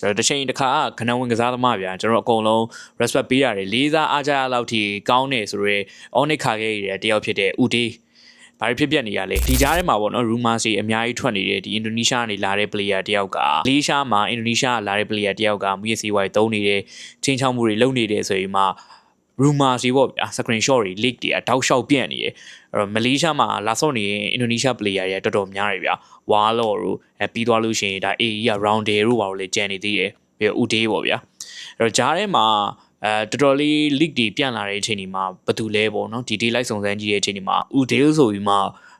ဆိုတော့တစ်ချိန်တစ်ခါခဏဝင်ကစားသမားဗျာကျွန်တော်အကုန်လုံး respect ပေးရတယ်လေးစားအားကြရလောက်ထိကောင်းနေဆိုရဲ onic ခါခဲ့ရတဲ့တယောက်ဖြစ်တဲ့ဦးဒေးဘာဖြစ်ပြက်နေရလဲဒီကြားထဲမှာပေါ့နော် rumors တွေအများကြီးထွက်နေတဲ့ဒီအင်ဒိုနီးရှားကနေလာတဲ့ player တယောက်ကလေးရှားမှာအင်ဒိုနီးရှားကလာတဲ့ player တယောက်ကမူရစီဝိုင်သုံးနေတဲ့ချင်းချောင်းမှုတွေလုပ်နေတယ်ဆိုရင်မှ rumors တွေပေါ့ဗျာ screenshot တွေ leak တွေအတောက်လျှောက်ပြန့်နေတယ်အဲ့တော့မလေးရှားမှာလာဆော့နေရင်အင်ဒိုနီးရှား player တွေကတော်တော်များတယ်ဗျာဝါလော်တို့အဲပြီးသွားလို့ရှိရင်ဒါ AE က round day တို့ပါလို့လည်းကြံနေသေးတယ်ပြီးတော့ ud ပေါ့ဗျာအဲ့တော့ဂျားထဲမှာအဲတော်တော်လေး leak တွေပြန့်လာတဲ့အချိန်ဒီမှာဘယ်သူလဲပေါ့နော်ဒီ day လိုက်စုံစမ်းကြည့်တဲ့အချိန်ဒီမှာ ud ဆိုပြီးမှ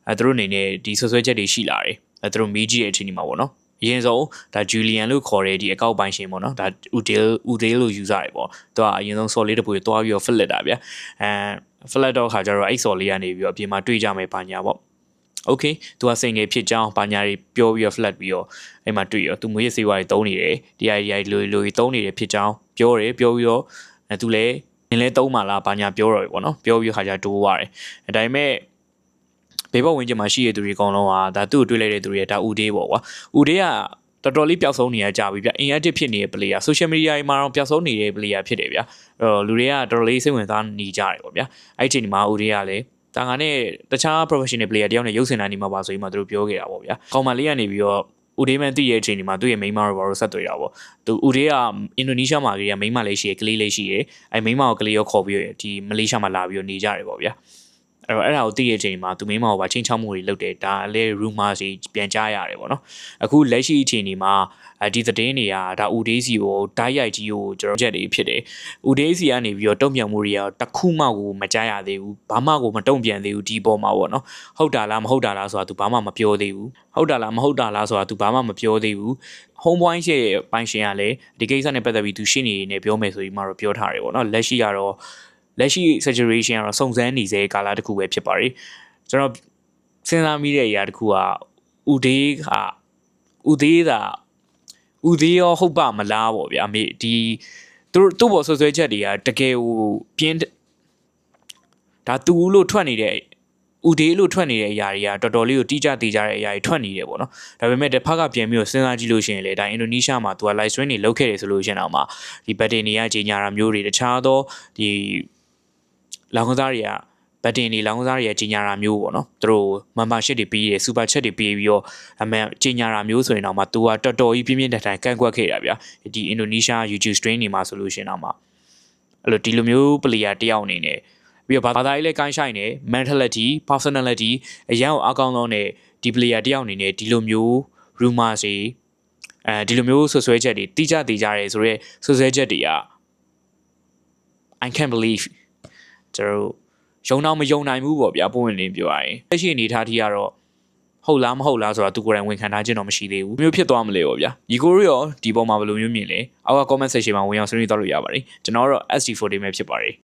အဲသူတို့အနေနဲ့ဒီဆွဆွဲချက်တွေရှိလာတယ်အဲသူတို့မေးကြည့်တဲ့အချိန်ဒီမှာပေါ့နော် အရင်ဆုံးဒါဂျူလီယန်လို့ခေါ်တဲ့ဒီအကောက်ပိုင်ရှင်ပေါ့နော်ဒါ Udil Udil လို့ယူဆရတယ်ပေါ့သူကအရင်ဆုံး solid တပွေတွားပြီးတော့ flip တာဗျအဲ flip တော့ခါကျတော့အဲ့ solid ကနေပြီးတော့အပြင်မှာတွေ့ကြမယ်ပါညာပေါ့ okay သူကစိန်ငယ်ဖြစ်ကြောင်းပါညာတွေပြောပြီးတော့ flat ပြီးတော့အဲ့မှာတွေ့ရောသူမွေးရစေးဝါးတွေတုံးနေတယ်ဒီ idea တွေလိုလိုတုံးနေတယ်ဖြစ်ကြောင်းပြောတယ်ပြောပြီးတော့အဲသူလည်းနင်းလဲတုံးမှလားပါညာပြောတော့ပြီပေါ့နော်ပြောပြီးခါကျတိုးသွားတယ်အဲဒါပေမဲ့ ဘေးဘဝဝင်ကျင်မှာရှိရတဲ့သူတွေအကုန်လုံးဟာဒါသူ့ကိုတွေးလိုက်တဲ့သူတွေဒါဦးဒေးပေါ့ကွာဦးဒေးကတော်တော်လေးပျောက်ဆုံးနေရကြပြီဗျအင်အက်တစ်ဖြစ်နေတဲ့ player social media တွေမှာတော့ပျောက်ဆုံးနေတဲ့ player ဖြစ်တယ်ဗျအဲ့တော့လူတွေကတော်တော်လေးစိတ်ဝင်စားနေကြတယ်ပေါ့ဗျအဲ့ဒီအချိန်ဒီမှာဦးဒေးကလည်းတာငါနဲ့တခြား professional player တယောက်နဲ့ရုပ်စင်တိုင်းနေမှာပါဆိုပြီးမှသူတို့ပြောခဲ့တာပေါ့ဗျာကောင်မလေးကနေပြီးတော့ဦးဒေးမန်တည့်ရဲ့အချိန်ဒီမှာသူ့ရဲ့မိန်းမတို့ဘာလို့ဆက်တွေ့တာပေါ့သူဦးဒေးကအင်ဒိုနီးရှားမှာကြီးကမိန်းမလေးရှိရယ်ကလေးလေးရှိရယ်အဲမိန်းမကိုကလေးရောခေါ်ပြီးတော့ဒီမလေးရှားမှာလာပြီးတော့နေကြတယ်ပေါ့ဗျာ အဲ့တော့အဲ့ဒါကိုသိတဲ့ချိန်မှာသူမင်းမောကိုပါချင်းချောက်မှုတွေလုပ်တယ်ဒါလည်း rumor ကြီးပြန်ကြားရတယ်ပေါ့နော်အခုလက်ရှိအချိန်ဒီမှာဒီသတင်းတွေကဒါ UDC ကိုတိုက်ရိုက်ကြီးကိုကျွန်တော်ချက်တွေဖြစ်တယ် UDC ကနေပြီးတော့တုံ့ပြန်မှုတွေကတခုမှကိုမကြားရသေးဘူးဘာမှကိုမတုံ့ပြန်သေးဘူးဒီပေါ်မှာပေါ့နော်ဟုတ်တာလားမဟုတ်တာလားဆိုတာသူဘာမှမပြောသေးဘူးဟုတ်တာလားမဟုတ်တာလားဆိုတာသူဘာမှမပြောသေးဘူး home point ရဲ့ပိုင်ရှင်ကလည်းဒီကိစ္စနဲ့ပတ်သက်ပြီးသူရှင်းနေနေပြောမယ်ဆိုပြီးမှတော့ပြောထားတယ်ပေါ့နော်လက်ရှိကတော့ လက်ရှိ saturation ကတော့စုံစမ်းနေစေကာလတစ်ခုပဲဖြစ်ပါတယ်ကျွန်တော်စဉ်းစားမိတဲ့အရာတစ်ခုကဦးဒေးကဦးဒေးကဦးဒေးရောဟုတ်ပါမလားပေါ့ဗျာအမေဒီသူတို့သူ့ဘော်ဆွဆွဲချက်တွေကတကယ်ဟိုပြင်းဒါသူလို့ထွက်နေတဲ့ဦးဒေးလို့ထွက်နေတဲ့အရာတွေကတော်တော်လေးကိုတိကျသေးကြတဲ့အရာတွေထွက်နေတယ်ပေါ့နော်ဒါပေမဲ့တစ်ဖက်ကပြန်ပြီးတော့စဉ်းစားကြည့်လို့ရှိရင်လေဒါအင်ဒိုနီးရှားမှာသူက live stream တွေလုပ်ခဲ့တယ်ဆိုလို့ရှိရင်တော့မှဒီဘတ်တင်တွေကကြီးညာတာမျိုးတွေတခြားသောဒီ လောင်ကစားတွေကဘတ်တင်တွေလောင်ကစားတွေရဲ့ကြီးညာတာမျိုးပေါ့နော်သူတို့ membership တွေပေးတယ် super chat တွေပေးပြီးတော့အမှန်ကြီးညာတာမျိုးဆိုရင်တော့မှသူကတော်တော်ကြီးပြင်းပြင်းထန်ထန်ကန့်ကွက်ခဲ့တာဗျာဒီအင်ဒိုနီးရှား YouTube stream တွေမှာဆိုလို့ရှိရင်တော့မှအဲ့လိုဒီလိုမျိုး player တယောက်အနေနဲ့ပြီးတော့ဘာသာရေးလည်းကိုင်းဆိုင်နေ mentality personality အရန်ကိုအကောင်းဆုံးနဲ့ဒီ player တယောက်အနေနဲ့ဒီလိုမျိုး rumor တွေအဲဒီလိုမျိုးဆွဆွဲချက်တွေတိကျတိကျရဲဆိုတော့ဆွဆွဲချက်တွေက I can't believe ကျွန်တော်ယုံတော့မယုံနိုင်ဘူးပေါ့ဗျာပုံဝင်လင်းပြောရရင်လက်ရှိအနေထားထိကတော့ဟုတ်လားမဟုတ်လားဆိုတာသူကိုယ်တိုင်ဝန်ခံထားခြင်းတော့မရှိသေးဘူးမျိုးဖြစ်သွားမလဲပေါ့ဗျာဒီကိုရောဒီပုံမှာဘယ်လိုမျိုးမြင်လဲအောက်က comment section မှာဝင်အောင်ဆွေးနွေးသွားလို့ရပါတယ်ကျွန်တော်တော့ SD4 day ပဲဖြစ်ပါတယ်